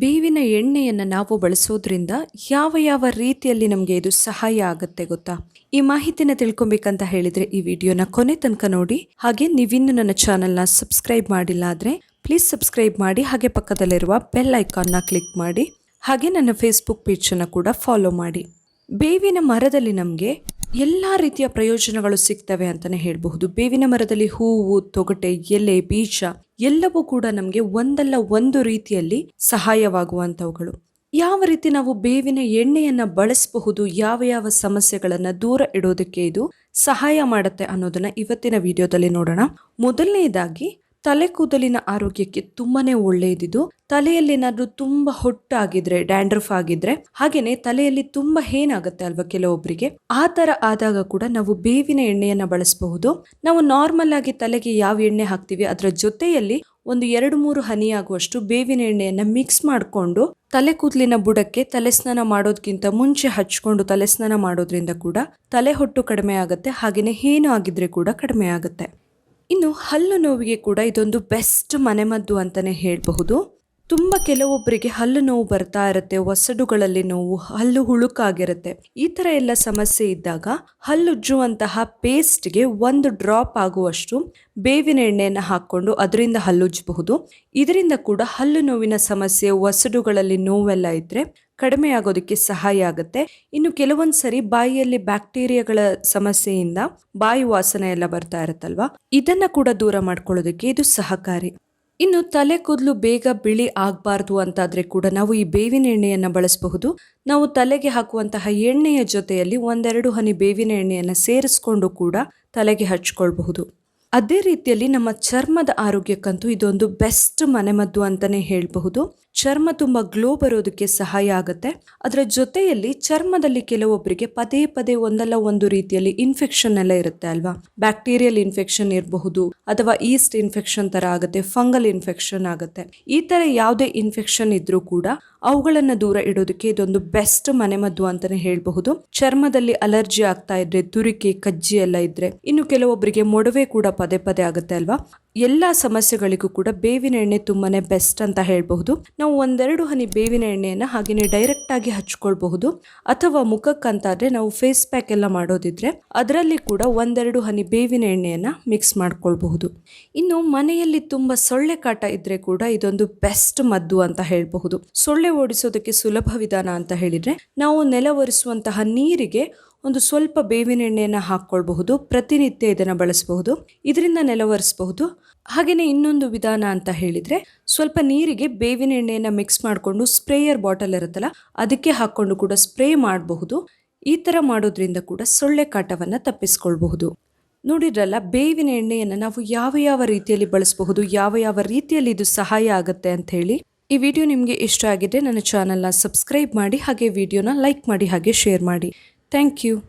ಬೇವಿನ ಎಣ್ಣೆಯನ್ನು ನಾವು ಬಳಸೋದ್ರಿಂದ ಯಾವ ಯಾವ ರೀತಿಯಲ್ಲಿ ನಮಗೆ ಇದು ಸಹಾಯ ಆಗುತ್ತೆ ಗೊತ್ತಾ? ಈ ಮಾಹಿತಿನ ತಿಳ್ಕೊಬೇಕಂತ ಹೇಳಿದ್ರೆ ಈ ವಿಡಿಯೋನ ಕೊನೆ ತನಕ ನೋಡಿ. ಹಾಗೆ ನೀವಿನ್ನೂ ನನ್ನ ಚಾನೆಲ್ನ ಸಬ್ಸ್ಕ್ರೈಬ್ ಮಾಡಿಲ್ಲ ಆದರೆ ಪ್ಲೀಸ್ ಸಬ್ಸ್ಕ್ರೈಬ್ ಮಾಡಿ, ಹಾಗೆ ಪಕ್ಕದಲ್ಲಿರುವ ಬೆಲ್ ಐಕಾನ್ನ ಕ್ಲಿಕ್ ಮಾಡಿ, ಹಾಗೆ ನನ್ನ ಫೇಸ್ಬುಕ್ ಪೇಜನ್ನು ಕೂಡ ಫಾಲೋ ಮಾಡಿ. ಬೇವಿನ ಮರದಲ್ಲಿ ನಮಗೆ ಎಲ್ಲ ರೀತಿಯ ಪ್ರಯೋಜನಗಳು ಸಿಗ್ತವೆ ಅಂತಲೇ ಹೇಳಬಹುದು. ಬೇವಿನ ಮರದಲ್ಲಿ ಹೂವು, ತೊಗಟೆ, ಎಲೆ, ಬೀಜ ಎಲ್ಲವೂ ಕೂಡ ನಮಗೆ ಒಂದಲ್ಲ ಒಂದು ರೀತಿಯಲ್ಲಿ ಸಹಾಯವಾಗುವಂಥವುಗಳು. ಯಾವ ರೀತಿ ನಾವು ಬೇವಿನ ಎಣ್ಣೆಯನ್ನು ಬಳಸಬಹುದು, ಯಾವ ಯಾವ ಸಮಸ್ಯೆಗಳನ್ನು ದೂರ ಇಡೋದಕ್ಕೆ ಇದು ಸಹಾಯ ಮಾಡುತ್ತೆ ಅನ್ನೋದನ್ನ ಇವತ್ತಿನ ವಿಡಿಯೋದಲ್ಲಿ ನೋಡೋಣ. ಮೊದಲನೇದಾಗಿ ತಲೆ ಕೂದಲಿನ ಆರೋಗ್ಯಕ್ಕೆ ತುಂಬಾನೇ ಒಳ್ಳೆಯದಿದು. ತಲೆಯಲ್ಲಿ ಏನಾದ್ರೂ ತುಂಬಾ ಹೊಟ್ಟಾಗಿದ್ರೆ, ಡ್ಯಾಂಡ್ರಫ್ ಆಗಿದ್ರೆ, ಹಾಗೇನೆ ತಲೆಯಲ್ಲಿ ತುಂಬಾ ಏನಾಗುತ್ತೆ ಅಲ್ವಾ ಕೆಲವೊಬ್ಬರಿಗೆ ಆ ತರ ಆದಾಗ ಕೂಡ ನಾವು ಬೇವಿನ ಎಣ್ಣೆಯನ್ನ ಬಳಸಬಹುದು. ನಾವು ನಾರ್ಮಲ್ ಆಗಿ ತಲೆಗೆ ಯಾವ ಎಣ್ಣೆ ಹಾಕ್ತಿವಿ, ಅದರ ಜೊತೆಯಲ್ಲಿ ಒಂದು ಎರಡು ಮೂರು ಹನಿ ಆಗುವಷ್ಟು ಬೇವಿನ ಎಣ್ಣೆಯನ್ನ ಮಿಕ್ಸ್ ಮಾಡಿಕೊಂಡು ತಲೆ ಕೂದಲಿನ ಬುಡಕ್ಕೆ ತಲೆ ಸ್ನಾನ ಮಾಡೋದಕ್ಕಿಂತ ಮುಂಚೆ ಹಚ್ಕೊಂಡು ತಲೆ ಸ್ನಾನ ಮಾಡೋದ್ರಿಂದ ಕೂಡ ತಲೆ ಹೊಟ್ಟು ಕಡಿಮೆ ಆಗುತ್ತೆ ಹಾಗೆಯೇ ಹೇನು ಆಗಿದ್ರೆ ಕೂಡ ಕಡಿಮೆ ಆಗುತ್ತೆ. ಇನ್ನು ಹಲ್ಲು ನೋವಿಗೆ ಕೂಡ ಇದೊಂದು ಬೆಸ್ಟ್ ಮನೆಮದ್ದು ಅಂತಲೇ ಹೇಳಬಹುದು. ತುಂಬ ಕೆಲವೊಬ್ಬರಿಗೆ ಹಲ್ಲು ನೋವು ಬರ್ತಾ ಇರುತ್ತೆ, ಒಸಡುಗಳಲ್ಲಿ ನೋವು, ಹಲ್ಲು ಹುಳುಕಾಗಿರುತ್ತೆ. ಈ ಥರ ಎಲ್ಲ ಸಮಸ್ಯೆ ಇದ್ದಾಗ ಹಲ್ಲುಜ್ಜುವಂತಹ ಪೇಸ್ಟ್ಗೆ ಒಂದು ಡ್ರಾಪ್ ಆಗುವಷ್ಟು ಬೇವಿನ ಎಣ್ಣೆಯನ್ನು ಹಾಕ್ಕೊಂಡು ಅದರಿಂದ ಹಲ್ಲುಜ್ಜಬಹುದು ಇದರಿಂದ ಕೂಡ ಹಲ್ಲು ನೋವಿನ ಸಮಸ್ಯೆ, ಒಸಡುಗಳಲ್ಲಿ ನೋವೆಲ್ಲ ಇದ್ದರೆ ಕಡಿಮೆ ಆಗೋದಕ್ಕೆ ಸಹಾಯ ಆಗುತ್ತೆ. ಇನ್ನು ಕೆಲವೊಂದು ಸರಿ ಬಾಯಿಯಲ್ಲಿ ಬ್ಯಾಕ್ಟೀರಿಯಾಗಳ ಸಮಸ್ಯೆಯಿಂದ ಬಾಯಿ ವಾಸನೆ ಎಲ್ಲ ಬರ್ತಾ ಇರುತ್ತಲ್ವಾ? ಇದನ್ನ ಕೂಡ ದೂರ ಮಾಡ್ಕೊಳ್ಳೋದಕ್ಕೆ ಇದು ಸಹಕಾರಿ. ಇನ್ನು ತಲೆ ಕೂದಲು ಬೇಗ ಬಿಳಿ ಆಗಬಾರ್ದು ಅಂತಾದರೆ ಕೂಡ ನಾವು ಈ ಬೇವಿನ ಎಣ್ಣೆಯನ್ನು ಬಳಸಬಹುದು. ನಾವು ತಲೆಗೆ ಹಾಕುವಂತಹ ಎಣ್ಣೆಯ ಜೊತೆಯಲ್ಲಿ ಒಂದೆರಡು ಹನಿ ಬೇವಿನ ಎಣ್ಣೆಯನ್ನು ಸೇರಿಸ್ಕೊಂಡು ಕೂಡ ತಲೆಗೆ ಹಚ್ಕೊಳ್ಬಹುದು. ಅದೇ ರೀತಿಯಲ್ಲಿ ನಮ್ಮ ಚರ್ಮದ ಆರೋಗ್ಯಕ್ಕಂತೂ ಇದೊಂದು ಬೆಸ್ಟ್ ಮನೆಮದ್ದು ಅಂತಲೇ ಹೇಳಬಹುದು. ಚರ್ಮ ತುಂಬ ಗ್ಲೋ ಬರೋದಕ್ಕೆ ಸಹಾಯ ಆಗುತ್ತೆ. ಅದರ ಜೊತೆಯಲ್ಲಿ ಚರ್ಮದಲ್ಲಿ ಕೆಲವೊಬ್ಬರಿಗೆ ಪದೇ ಪದೇ ಒಂದಲ್ಲ ಒಂದು ರೀತಿಯಲ್ಲಿ ಇನ್ಫೆಕ್ಷನ್ ಎಲ್ಲ ಇರುತ್ತೆ ಅಲ್ವಾ? ಬ್ಯಾಕ್ಟೀರಿಯಲ್ ಇನ್ಫೆಕ್ಷನ್ ಇರಬಹುದು ಅಥವಾ ಈಸ್ಟ್ ಇನ್ಫೆಕ್ಷನ್ ತರ ಆಗುತ್ತೆ ಫಂಗಲ್ ಇನ್ಫೆಕ್ಷನ್ ಆಗುತ್ತೆ. ಈ ತರ ಯಾವುದೇ ಇನ್ಫೆಕ್ಷನ್ ಇದ್ರೂ ಕೂಡ ಅವುಗಳನ್ನ ದೂರ ಇಡೋದಕ್ಕೆ ಇದೊಂದು ಬೆಸ್ಟ್ ಮನೆಮದ್ದು ಅಂತಾನೆ ಹೇಳಬಹುದು. ಚರ್ಮದಲ್ಲಿ ಅಲರ್ಜಿ ಆಗ್ತಾ ಇದ್ರೆ, ತುರಿಕೆ, ಕಜ್ಜಿ ಎಲ್ಲ ಇದ್ರೆ ಇನ್ನು ಕೆಲವೊಬ್ಬರಿಗೆ ಮೊಡವೆ ಕೂಡ ಪದೇ ಪದೇ ಆಗುತ್ತೆ ಅಲ್ವಾ? ಎಲ್ಲ ಸಮಸ್ಯೆಗಳಿಗೂ ಕೂಡ ಬೇವಿನ ಎಣ್ಣೆ ತುಂಬಾನೇ ಬೆಸ್ಟ್ ಅಂತ ಹೇಳಬಹುದು. ನಾವು ಒಂದೆರಡು ಹನಿ ಬೇವಿನ ಎಣ್ಣೆಯನ್ನು ಹಾಗೆಯೇ ಡೈರೆಕ್ಟ್ ಆಗಿ ಹಚ್ಕೊಳ್ಬಹುದು. ಅಥವಾ ಮುಖಕ್ಕಂತಾದ್ರೆ ನಾವು ಫೇಸ್ ಪ್ಯಾಕ್ ಎಲ್ಲ ಮಾಡೋದಿದ್ರೆ ಅದರಲ್ಲಿ ಕೂಡ ಒಂದೆರಡು ಹನಿ ಬೇವಿನ ಎಣ್ಣೆಯನ್ನು ಮಿಕ್ಸ್ ಮಾಡ್ಕೊಳ್ಬಹುದು. ಇನ್ನು ಮನೆಯಲ್ಲಿ ತುಂಬಾ ಸೊಳ್ಳೆ ಕಾಟ ಇದ್ರೆ ಕೂಡ ಇದೊಂದು ಬೆಸ್ಟ್ ಮದ್ದು ಅಂತ ಹೇಳಬಹುದು. ಸೊಳ್ಳೆ ಓಡಿಸೋದಕ್ಕೆ ಸುಲಭ ವಿಧಾನ ಅಂತ ಹೇಳಿದ್ರೆ ನಾವು ನೆಲ ಒರೆಸುವಂತಹ ನೀರಿಗೆ ಒಂದು ಸ್ವಲ್ಪ ಬೇವಿನ ಎಣ್ಣೆಯನ್ನು ಹಾಕ್ಕೊಳ್ಬಹುದು, ಪ್ರತಿನಿತ್ಯ ಇದನ್ನು ಬಳಸಬಹುದು, ಇದರಿಂದ ನೆಲವರಿಸಬಹುದು. ಹಾಗೆಯೇ ಇನ್ನೊಂದು ವಿಧಾನ ಅಂತ ಹೇಳಿದರೆ, ಸ್ವಲ್ಪ ನೀರಿಗೆ ಬೇವಿನ ಎಣ್ಣೆಯನ್ನು ಮಿಕ್ಸ್ ಮಾಡಿಕೊಂಡು ಸ್ಪ್ರೇಯರ್ ಬಾಟಲ್ ಇರುತ್ತಲ್ಲ, ಅದಕ್ಕೆ ಹಾಕ್ಕೊಂಡು ಕೂಡ ಸ್ಪ್ರೇ ಮಾಡಬಹುದು. ಈ ಥರ ಮಾಡೋದ್ರಿಂದ ಕೂಡ ಸೊಳ್ಳೆ ಕಾಟವನ್ನು ತಪ್ಪಿಸ್ಕೊಳ್ಬಹುದು. ನೋಡಿದ್ರಲ್ಲ ಬೇವಿನ ಎಣ್ಣೆಯನ್ನು ನಾವು ಯಾವ ಯಾವ ರೀತಿಯಲ್ಲಿ ಬಳಸಬಹುದು, ಯಾವ ಯಾವ ರೀತಿಯಲ್ಲಿ ಇದು ಸಹಾಯ ಆಗುತ್ತೆ ಅಂತ ಹೇಳಿ. ಈ ವಿಡಿಯೋ ನಿಮಗೆ ಇಷ್ಟ ಆಗಿದೆ ನನ್ನ ಚಾನಲ್ನ ಸಬ್ಸ್ಕ್ರೈಬ್ ಮಾಡಿ, ಹಾಗೆ ವಿಡಿಯೋನ ಲೈಕ್ ಮಾಡಿ, ಹಾಗೆ ಶೇರ್ ಮಾಡಿ. Thank you.